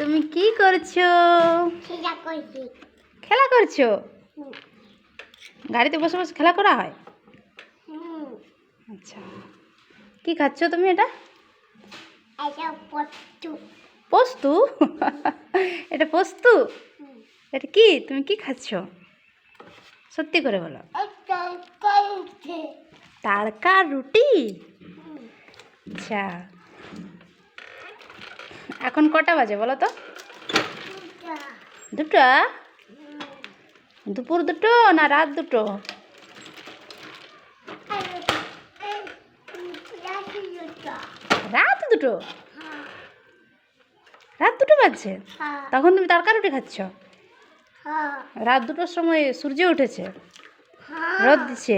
তুমি কি করছ? খেলা করছ। গাড়িতে বসে বসে খেলা করা হয়? আচ্ছা। কি খাচ্ছো তুমি এটা? পোস্তু। এটা পোস্তু? এটা কি? তুমি কি খাচ্ছো? সত্যি করে বলো। করছে রুটি? আচ্ছা। এখন কটা বাজে বলো তো? দুটো? দুপুর দুটো না রাত দুটো। রাত দুটো? রাত দুটো বাজছে? তখন তুমি তড়কা রুটি খাচ্ছ? রাত দুটোর সময় সূর্য উঠেছে। রোদ দিচ্ছে।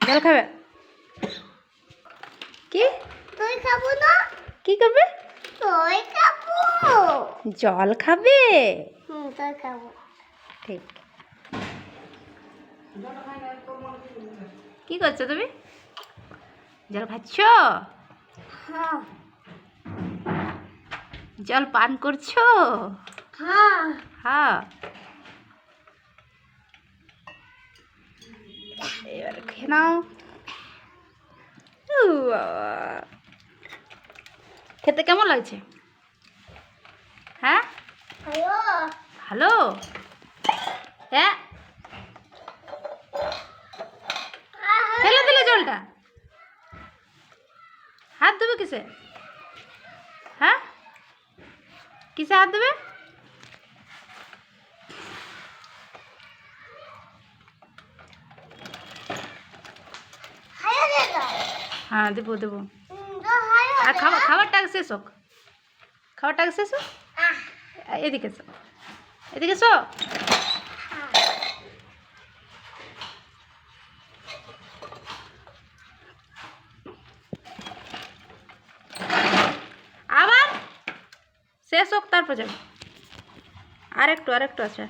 জল খাবে কি তুই খাব না কি করবে? তুই খাব। জল খাবে? হুম তুই খাব। ঠিক। কি করছ তুমি? জল খাচ্ছ? হ্যাঁ। জল পান করছ? হ্যাঁ। হ্যাঁ। এবার খেয়ে নাও। বাবা। খেতে কেমন লাগছে? হ্যাঁ? হ্যালো ভালো? হ্যাঁ? ফেলে দিলে জলটা। হাত দেবে কিসে? হ্যাঁ? কিসে হাত দেবে? হ্যাঁ দেবো দেবো। আর খাবার খাবারটা শেষ হোক। খাবারটা শেষ হোক? এদিকে এসো। এদিকে এসো। আবার? শেষ হোক, তারপর যাবে। আর একটু আর একটু আছে।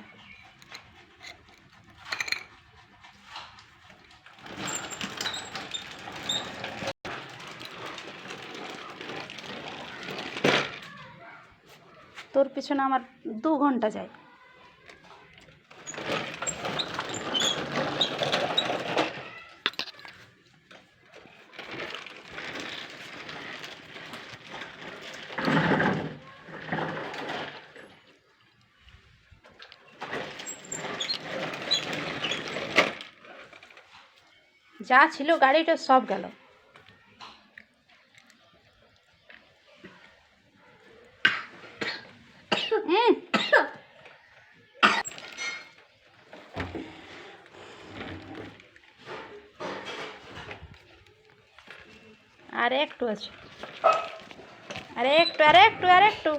তোর পিছনে আমার দু ঘণ্টা যায়। যা ছিল গাড়িটা সব গেল হুম আর একটু আছে। আরে একটু আর একটু আর একটু।